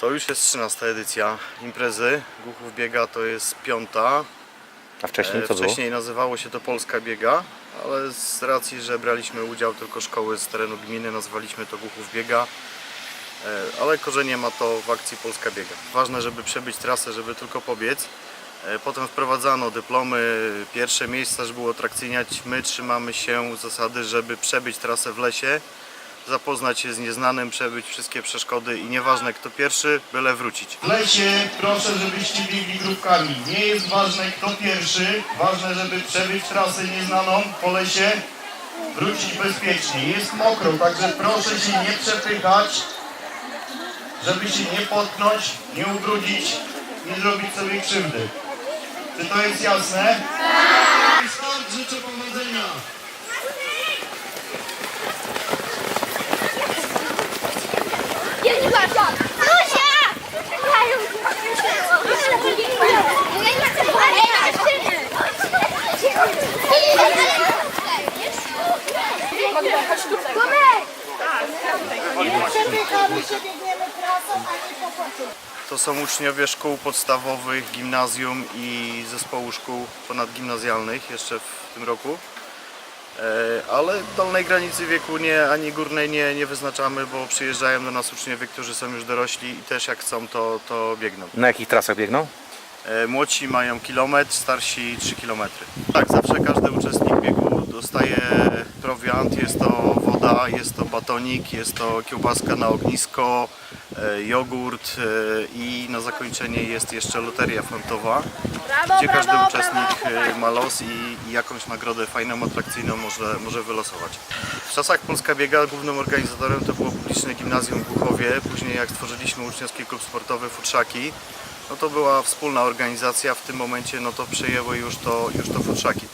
To już jest 13 edycja imprezy. Głuchów Biega to jest piąta. A wcześniej E, co było? Wcześniej nazywało się to Polska Biega, ale z racji, że braliśmy udział tylko szkoły z terenu gminy, nazwaliśmy to Głuchów Biega. E, Ale korzenie ma to w akcji Polska Biega. Ważne, żeby przebyć trasę, żeby tylko pobiec. E, Potem wprowadzano dyplomy, pierwsze miejsca, żeby uatrakcyjniać. My trzymamy się zasady, żeby przebyć trasę w lesie, zapoznać się z nieznanym, przebyć wszystkie przeszkody i nieważne kto pierwszy, byle wrócić. W lesie proszę, żebyście biegli grupkami. Nie jest ważne kto pierwszy, ważne, żeby przebyć trasę nieznaną po lesie, wrócić bezpiecznie. Jest mokro, także proszę się nie przepychać, żeby się nie potknąć, nie ubrudzić, nie zrobić sobie krzywdy. Czy to jest jasne? Tak! Start, życzę powodzenia! Przepychamy się, biegniemy trasą, a nie po pociągu. To są uczniowie szkół podstawowych, gimnazjum i zespołu szkół ponadgimnazjalnych jeszcze w tym roku. E, Ale dolnej granicy wieku nie, ani górnej nie, nie wyznaczamy, bo przyjeżdżają do nas uczniowie, którzy są już dorośli i też jak chcą, to, to biegną. Na jakich trasach biegną? E, Młodsi mają kilometr, starsi 3 kilometry. Tak, zawsze każdy uczestnik biegu dostaje prowiant, jest to woda, jest to batonik, jest to kiełbaska na ognisko, e, jogurt e, i na zakończenie jest jeszcze loteria frontowa, gdzie każdy uczestnik e, ma los i, i jakąś nagrodę fajną, atrakcyjną może, może wylosować. W czasach Polska Biega głównym organizatorem to było publiczne gimnazjum w Głuchowie, później jak stworzyliśmy uczniowski klub sportowy Futrzaki, no to była wspólna organizacja, w tym momencie no to przejęły już to, już to futrzaki.